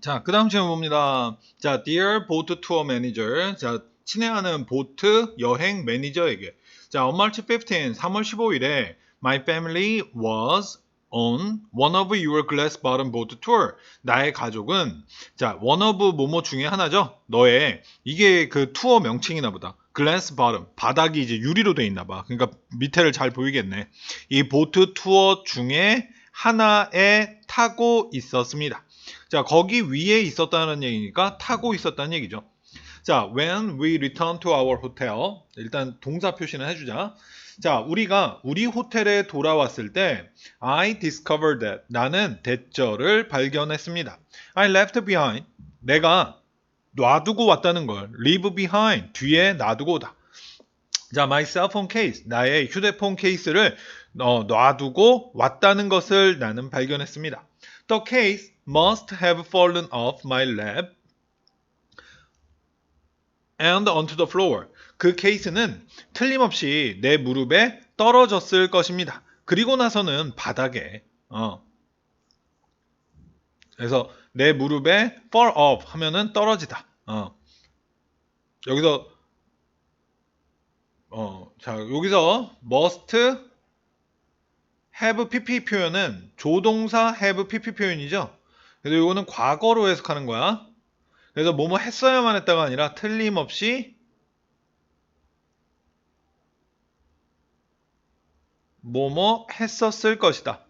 자, 그 다음 질문 봅니다. 자, Dear Boat Tour Manager. 자, 친애하는 보트 여행 매니저에게. 자, on March 15, 3월 15일에 My family was on one of your glass bottom boat tour. 나의 가족은 자, one of 뭐뭐 중에 하나죠. 너의 이게 그 투어 명칭이나 보다. glass bottom 바닥이 이제 유리로 돼 있나 봐. 그러니까 밑에를 잘 보이겠네. 이 보트 투어 중에 하나에 타고 있었습니다. 자, 거기 위에 있었다는 얘기니까 타고 있었다는 얘기죠. 자, when we return to our hotel. 일단 동사 표시는 해주자. 자, 우리가 우리 호텔에 돌아왔을 때 I discovered that 나는 대절을 발견했습니다. I left behind. 내가 놔두고 왔다는 걸 leave behind 뒤에 놔두고 오다. 자, my cell phone case 나의 휴대폰 케이스를 어, 놔두고 왔다는 것을 나는 발견했습니다. The case must have fallen off my lap and onto the floor. 그 케이스는 틀림없이 내 무릎에 떨어졌을 것입니다. 그리고 나서는 바닥에 어. 그래서 내 무릎에 fall off 하면은 떨어지다. 어. 여기서 어, 자, 여기서 must have pp 표현은 조동사 have pp 표현이죠. 그래서 이거는 과거로 해석하는 거야. 그래서 뭐뭐 했어야만 했다가 아니라 틀림없이 뭐뭐 했었을 것이다.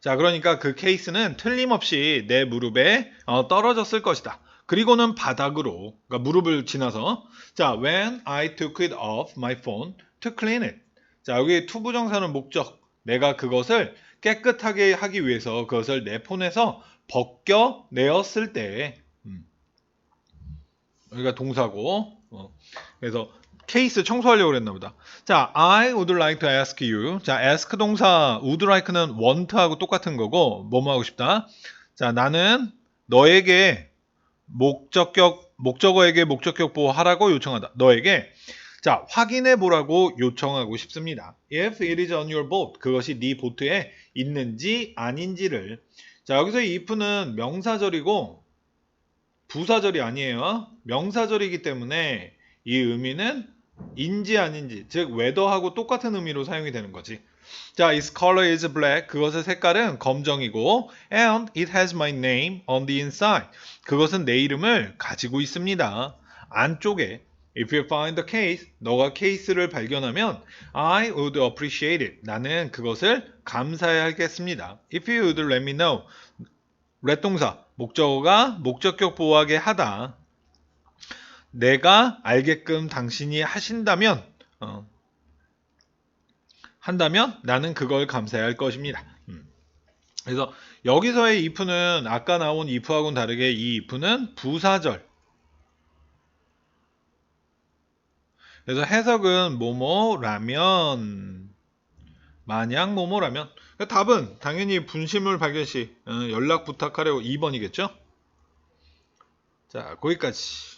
자, 그러니까 그 케이스는 틀림없이 내 무릎에 어, 떨어졌을 것이다. 그리고는 바닥으로, 그러니까 무릎을 지나서, 자, when I took it off my phone to clean it. 자, 여기 투부정사는 목적. 내가 그것을 깨끗하게 하기 위해서 그것을 내 폰에서 벗겨내었을 때, 음. 여기가 동사고, 어. 그래서 케이스 청소하려고 그랬나 보다. 자, I would like to ask you. 자, ask 동사 would like는 want하고 똑같은 거고, 뭐뭐 하고 싶다. 자, 나는 너에게 목적격 목적어에게 목적격 보호하라고 요청하다. 너에게 자 확인해 보라고 요청하고 싶습니다. If it is on your boat 그것이 네 보트에 있는지 아닌지를 자 여기서 이 if는 명사절이고 부사절이 아니에요. 명사절이기 때문에 이 의미는 인지 아닌지 즉 whether하고 똑같은 의미로 사용이 되는 거지. 자, its color is black. 그것의 색깔은 검정이고 and it has my name on the inside. 그것은 내 이름을 가지고 있습니다. 안쪽에 If you find the case, 너가 케이스를 발견하면 I would appreciate it. 나는 그것을 감사하겠습니다. If you would let me know. let 동사 목적어가 목적격 보호하게 하다. 내가 알게끔 당신이 하신다면 어, 한다면 나는 그걸 감사해야 할 것입니다. 음. 그래서 여기서의 if는 아까 나온 if하고는 다르게 이 if는 부사절. 그래서 해석은 뭐뭐라면 만약 뭐뭐라면 그러니까 답은 당연히 분실물 발견 시 어, 연락 부탁하려고 2번이겠죠? 자 거기까지